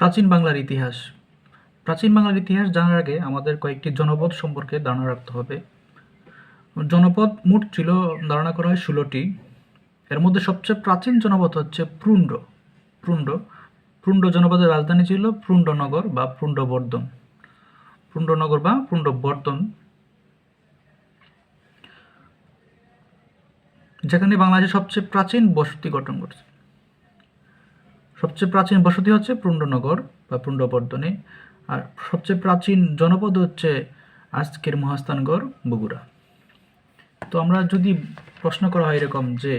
প্রাচীন বাংলার ইতিহাস। প্রাচীন বাংলার ইতিহাস জানার আগে আমাদের কয়েকটি জনপদ সম্পর্কে ধারণা রাখতে হবে। জনপদ মোট ছিল, ধারণা করা হয় ষোলোটি। এর মধ্যে সবচেয়ে প্রাচীন জনপদ হচ্ছে প্রুণ্ড। প্রুণ্ড প্রুণ্ড জনপদের রাজধানী ছিল প্রুণ্ডনগর বা প্রুণ্ডবর্ধন প্রুণ্ডনগর বা প্রুণ্ডবর্ধন যেখানে বাংলাদেশের সবচেয়ে প্রাচীন বসতি গঠন করছে। সবচেয়ে প্রাচীন বসতি হচ্ছে পুণ্ডনগর বা পুণ্ডবর্ধনে। আর সবচেয়ে প্রাচীন জনপদ হচ্ছে আজকের মহাস্থানগড় বগুড়া। তো আমরা যদি প্রশ্ন করা হয় এরকম যে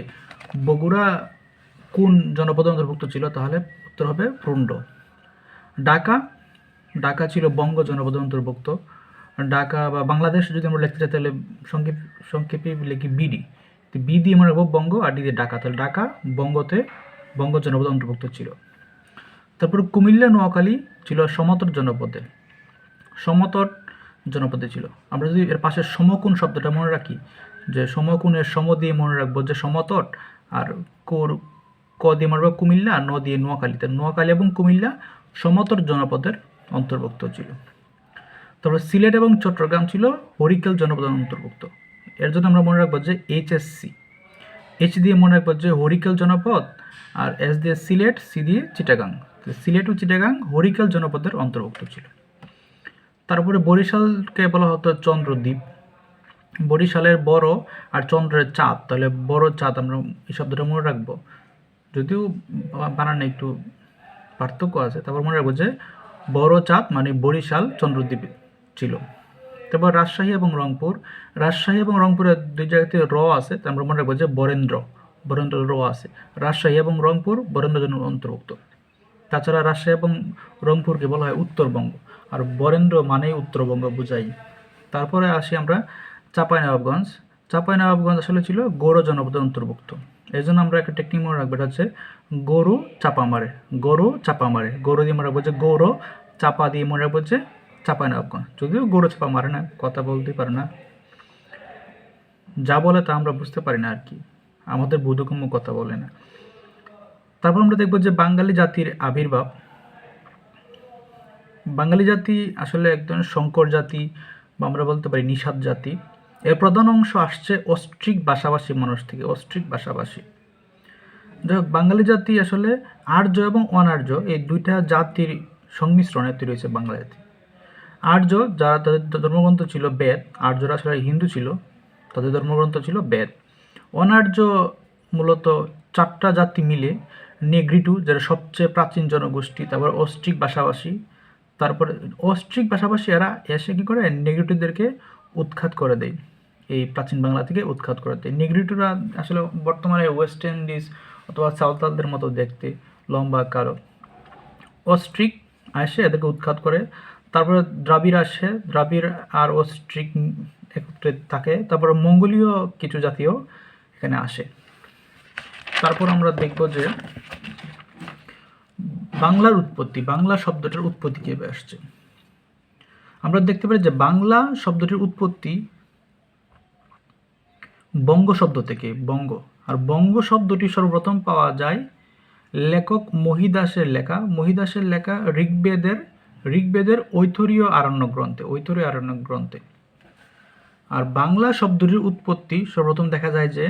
বগুড়া কোন জনপদের অন্তর্ভুক্ত ছিল, তাহলে উত্তর হবে পুণ্ড। ঢাকা ঢাকা ছিল বঙ্গ জনপদের অন্তর্ভুক্ত। ঢাকা বা বাংলাদেশ যদি আমরা লিখতে চাই, তাহলে সংক্ষেপ, সংক্ষেপে লিখি বিডি। তো বি দিয়ে আমরা বঙ্গ, আর ডি দিয়ে ঢাকা। তাহলে ঢাকা, বঙ্গতে বঙ্গ জনপদ অন্তর্ভুক্ত ছিল। তারপর কুমিল্লা, নোয়াখালী ছিল সমতট জনপদে। সমতট জনপদে ছিল। আমরা যদি এর পাশে সমকুণ শব্দটা মনে রাখি, যে সমকুণের সম দিয়ে মনে রাখব যে সমতট আর কোর ক দিয়ে মনে রাখব কুমিল্লা, ন দিয়ে নোয়াখালী। তার নোয়াখালী এবং কুমিল্লা সমতট জনপদের অন্তর্ভুক্ত ছিল। তারপর সিলেট এবং চট্টগ্রাম ছিল হরিকেল জনপদের অন্তর্ভুক্ত। এর জন্য আমরা মনে রাখব যে এইচএসসি এইচ দিয়ে মনে রাখব যে হরিকেল জনপদ আর এস দিয়ে সিলেট সি দিয়ে চিটাগাং। সিলেট ও চিটাগাং হরিকেল জনপদের অন্তর্ভুক্ত ছিল। তারপরে বরিশালকে বলা হতো চন্দ্রদ্বীপ। বরিশালের বড় আর চন্দ্রের চাঁদ। তাহলে বড় চাঁদ আমরা এই শব্দটা মনে রাখব। যদিও বানানে একটু পার্থক্য আছে, তারপর মনে রাখব যে বড় চাঁদ মানে বরিশাল চন্দ্রদ্বীপ ছিল। তারপর রাজশাহী এবং রংপুর। রাজশাহী এবং রংপুরের দুই জায়গাতে র আছে তা আমরা মনে রাখব যে বরেন্দ্র। বরেন্দ্র র আছে। রাজশাহী এবং রংপুর বরেন্দ্র জন্য অন্তর্ভুক্ত। তাছাড়া রাজশাহী এবং রংপুরকে বলা হয় উত্তরবঙ্গ। আর বরেন্দ্র মানেই উত্তরবঙ্গ, বুঝাই। তারপরে আসি আমরা চাঁপাইনবাবগঞ্জ। চাঁপাইনবাবগঞ্জ আসলে ছিল গৌড় জনপদের অন্তর্ভুক্ত। এই জন্য আমরা একটা টেকনিক মনে রাখব, এটা হচ্ছে গরু চাপা মারে। গরু চাপা মারে। গরু দিয়ে মনে রাখব যে গৌড় চাপা দিয়ে মনে রাখব যে চাঁপাইনবাবগঞ্জ যদিও গরু চাপা মারে না, কথা বলতে পারে না। যা বলে তা আমরা বুঝতে পারি না আর কি। আমাদের বোধগম্য কথা বলে না। তারপর আমরা দেখব যে বাঙালি জাতির আবির্ভাব। বাঙালি জাতি আসলে এক সংকর জাতি, বা আমরা বলতে পারি নিষাদ জাতি। এর প্রধান অংশ আসছে অস্ট্রিক ভাষাভাষী মানুষ থেকে, অস্ট্রিক ভাষাভাষী। যাই হোক, বাঙালি জাতি আসলে আর্য এবং অনার্য, এই দুইটা জাতির সংমিশ্রণে তৈরি হয়েছে বাংলা জাতি। আর্য যারা তাদের ধর্মগ্রন্থ ছিল বেদ, আর্যরা আসলে হিন্দু ছিল, তাদের ধর্মগ্রন্থ ছিল বেদ। অনার্য মূলত চারটা জাতি মিলে, নেগ্রিটু, যারা সবচেয়ে প্রাচীন জনগোষ্ঠী, তারপর অস্ট্রিক ভাষাভাষী, তারপরে অস্ট্রিক ভাষাভাষী এরা এসে কী করে? নেগ্রিটুদেরকে উৎখাত করে দেয়। এই প্রাচীন বাংলা থেকে উৎখাত করে দেয়। নেগ্রিটুরা আসলে বর্তমানে ওয়েস্ট ইন্ডিজ অথবা সাঁওতালদের মতো দেখতে, লম্বা কারও অস্ট্রিক আসে এদেরকে উৎখাত করে। তারপরে দ্রাবিড় আসে, দ্রাবিড় আর অস্ট্রিক একত্রে থাকে। তারপরে মঙ্গোলীয় কিছু জাতীয় এখানে আসে। তারপর আমরা দেখব যে বাংলার উৎপত্তি, বাংলা শব্দটার উৎপত্তি কীভাবে আসছে। আমরা দেখতে পারি যে বাংলা শব্দটির উৎপত্তি বঙ্গ শব্দ থেকে, বঙ্গ। আর বঙ্গ শব্দটি সর্বপ্রথম পাওয়া যায় লেখক মহিদাসের লেখা। মহিদাসের লেখা ঋগ্বেদের ঋগ্বেদের ঐথরীয় আরণ্য গ্রন্থে, ঐথরীয় আরণ্য গ্রন্থে। আর বাংলা শব্দটির উৎপত্তি সর্বপ্রথম দেখা যায় যে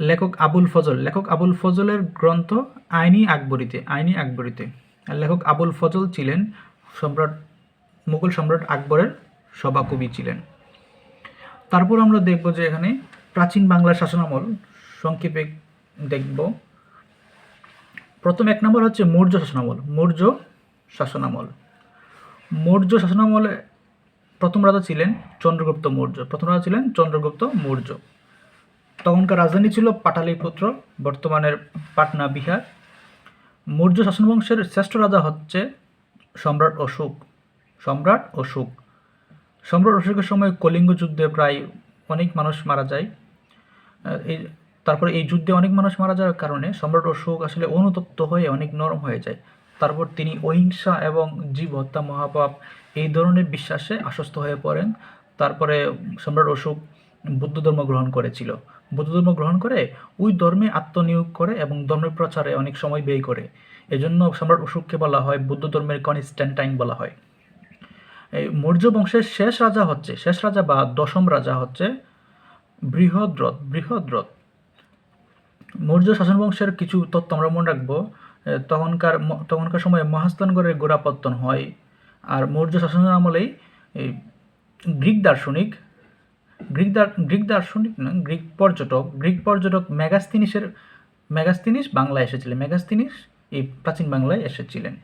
লেখক আবুল ফজল, লেখক আবুল ফজলের গ্রন্থ আইনি আকবরীতে আইনি আকবরীতে। আর লেখক আবুল ফজল ছিলেন সম্রাট, মুঘল সম্রাট আকবরের সভাকবি ছিলেন। তারপর আমরা দেখব যে এখানে প্রাচীন বাংলার শাসনামল সংক্ষেপে দেখব। প্রথম এক নম্বর হচ্ছে মৌর্য শাসনামল, মৌর্য শাসনামল। মৌর্য শাসনামলে প্রথম রাজা ছিলেন চন্দ্রগুপ্ত মৌর্য। প্রথম রাজা ছিলেন চন্দ্রগুপ্ত মৌর্য। তখনকার রাজধানী ছিল পাটালিপুত্র, বর্তমানের পাটনা, বিহার। মৌর্য শাসনবংশের শ্রেষ্ঠ রাজা হচ্ছে সম্রাট অশোক। সম্রাট অশোক। সম্রাট অশোকের সময় কলিঙ্গ যুদ্ধে প্রায় অনেক মানুষ মারা যায়। এই তারপরে এই যুদ্ধে অনেক মানুষ মারা যাওয়ার কারণে সম্রাট অশোক আসলে অনুতপ্ত হয়ে অনেক নরম হয়ে যায়। তারপর তিনি অহিংসা এবং জীব হত্যা মহাপাপ এই ধরনের বিশ্বাসে আশ্বস্ত হয়ে পড়েন। তারপরে সম্রাট অশোক বুদ্ধ ধর্ম গ্রহণ করেছিল। বৌদ্ধ ধর্ম গ্রহণ করে ওই ধর্মে আত্মনিয়োগ করে এবং ধর্মের প্রচারে অনেক সময় ব্যয় করে। এজন্য সম্রাট অশোককে বলা হয় বৌদ্ধ ধর্মের কনস্ট্যান্টাইন বলা হয়। এই মৌর্য বংশের শেষ রাজা হচ্ছে, শেষ রাজা বা দশম রাজা হচ্ছে বৃহদ্রথ বৃহদ্রথ। মৌর্য শাসন বংশের কিছু তথ্য আমরা মনে রাখব। তখনকার তখনকার সময়ে মহাস্থানগড়ের গোড়াপত্তন হয়। আর মৌর্য শাসনের আমলেই এই গ্রিক দার্শনিক, গ্রিক গ্রিক দার্শনিক না, গ্রিক পর্যটক গ্রিক পর্যটক ম্যাগাস্তিনিসের ম্যাগাস্তিনিস বাংলায় এসেছিলেন ম্যাগাস্তিনিস এই প্রাচীন বাংলায় এসেছিলেন।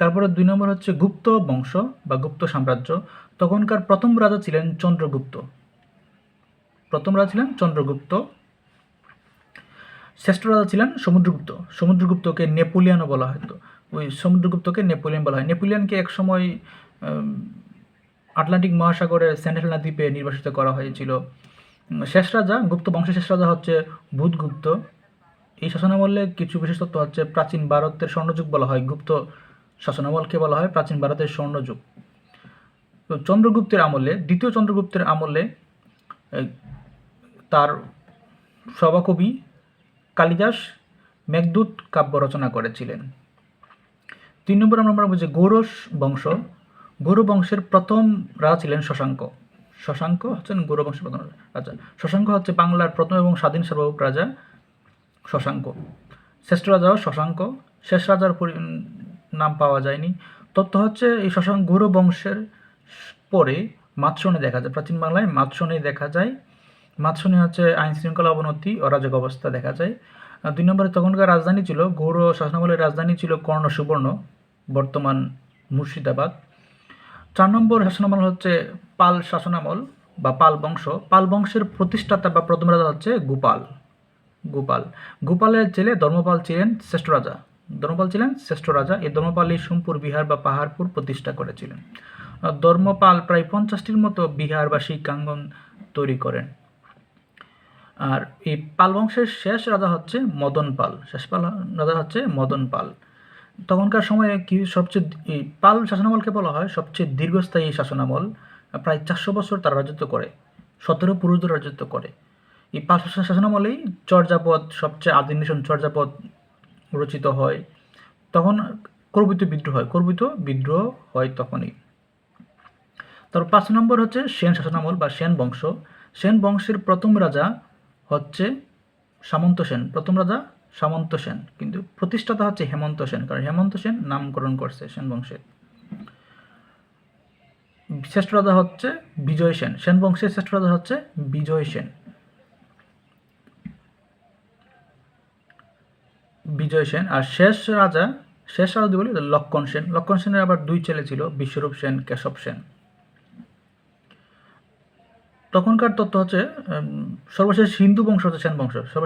তারপরে দুই নম্বর হচ্ছে গুপ্ত বংশ বা গুপ্ত সাম্রাজ্য। তখনকার প্রথম রাজা ছিলেন চন্দ্রগুপ্ত। প্রথম রাজা ছিলেন চন্দ্রগুপ্ত। শ্রেষ্ঠ রাজা ছিলেন সমুদ্রগুপ্ত। সমুদ্রগুপ্তকে নেপোলিয়ানও বলা হতো ওই সমুদ্রগুপ্তকে নেপোলিয়ান বলা হয়। নেপোলিয়ানকে একসময় আটলান্টিক মহাসাগরের সেন্টেলা দ্বীপে নির্বাসিত করা হয়েছিল। শেষ রাজা, গুপ্ত বংশের শেষ রাজা হচ্ছে বুধগুপ্ত। এই শাসনামলে কিছু বিশেষ তথ্য হচ্ছে প্রাচীন ভারতের স্বর্ণযুগ বলা হয়। গুপ্ত শাসনামলকে বলা হয় প্রাচীন ভারতের স্বর্ণযুগ। তো চন্দ্রগুপ্তের আমলে, দ্বিতীয় চন্দ্রগুপ্তের আমলে তার সভাকবি কালিদাস মেঘদূত কাব্য রচনা করেছিলেন। তিন নম্বর আমরা বলছি গৌরস বংশ। গৌর বংশের প্রথম রাজা ছিলেন শশাঙ্ক। শশাঙ্ক হচ্ছেন গৌর বংশের প্রথম রাজা। শশাঙ্ক হচ্ছে বাংলার প্রথম এবং স্বাধীন সার্বভৌম রাজা শশাঙ্ক। শ্রেষ্ঠ রাজাও শশাঙ্ক। শেষ রাজার নাম পাওয়া যায়নি। তথ্য হচ্ছে এই শশাঙ্ক গৌর বংশের পরে মাতসনে দেখা যায়। প্রাচীন বাংলায় মাতসনে দেখা যায়। মাতসনে হচ্ছে আইন শৃঙ্খলা অবনতি, অরাজক অবস্থা দেখা যায়। দুই নম্বরে তখনকার রাজধানী ছিল, গৌড় শাসনামলের রাজধানী ছিল কর্ণ সুবর্ণ, বর্তমান মুর্শিদাবাদ। চার নম্বর শাসনামল হচ্ছে পাল শাসনামল বা পাল বংশ। পাল বংশের প্রতিষ্ঠাতা বা প্রথম রাজা হচ্ছে গোপাল। গোপাল। গোপালের ছেলে ধর্মপাল ছিলেন শ্রেষ্ঠ রাজা। ধর্মপাল ছিলেন শ্রেষ্ঠ রাজা। এই ধর্মপালই সোমপুর, বিহার বা পাহাড়পুর প্রতিষ্ঠা করেছিলেন। ধর্মপাল প্রায় পঞ্চাশটির মতো বিহার বা শিক্ষাঙ্গন তৈরি করেন। আর এই পাল বংশের শেষ রাজা হচ্ছে মদন পাল। শেষ পাল রাজা হচ্ছে মদন পাল। তখনকার সময়ে কি সবচেয়ে এই পাল শাসনামলকে বলা হয় সবচেয়ে দীর্ঘস্থায়ী শাসনামল। প্রায় চারশো বছর তারা রাজত্ব করে, সতেরো পুরুষদের রাজত্ব করে। এই পাল শাসন- শাসনামলেই চর্যাপদ সবচেয়ে আদি নিশন চর্যাপদ রচিত হয়। তখন করবিত বিদ্রোহ হয়, করবিত বিদ্রোহ হয় তখনই। তারপর পাঁচ নম্বর হচ্ছে সেন শাসনামল বা সেন বংশ। সেন বংশের প্রথম রাজা হচ্ছে সামন্ত সেন। প্রথম রাজা সামন্ত সেন, কিন্তু প্রতিষ্ঠাতা হচ্ছে হেমন্ত সেন, কারণ হেমন্ত সেন নামকরণ করছে সেন বংশের শ্রেষ্ঠ রাজা হচ্ছে বিজয় সেন। সেন বংশের শ্রেষ্ঠ রাজা হচ্ছে বিজয় সেন। বিজয় সেন। আর শেষ রাজা শেষ রাজা বলি লক্ষণ সেন। লক্ষণ সেনের আবার দুই ছেলে ছিল, বিশ্বরূপ সেন, কেশব সেন। তখনকার তত্ত্ব হচ্ছে সর্বশেষ হিন্দু বংশ হচ্ছে সেন বংশ।